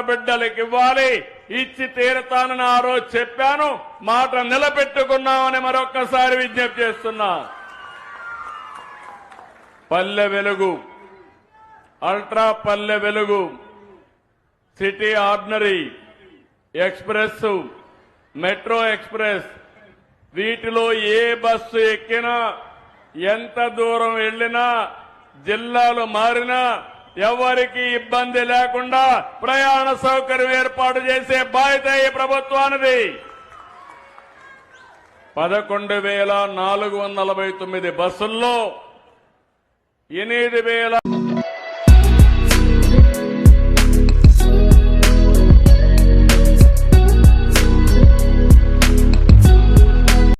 బిడ్డలకు ఇవ్వాలి. ఇచ్చి తీరతానని ఆ రోజు చెప్పాను. మాట నిలబెట్టుకున్నామని మరొక్కసారి విజ్ఞప్తి చేస్తున్నా. పల్లె వెలుగు. అల్ట్రా పల్లె వెలుగు. City ordinary. Express metro express. వీటిలో ఏ బస్సు ఎక్కినా ఎంత దూరం వెళ్ళినా జిల్లాలు మారినా ఎవరికి ఇబ్బంది లేకుండా ప్రయాణ సౌకర్యం ఏర్పాటు చేసే బాధ్యత ఈ ప్రభుత్వానిది. పదకొండు వేల నాలుగు వందల నలభై తొమ్మిది బస్సుల్లో ఎనిమిది వేల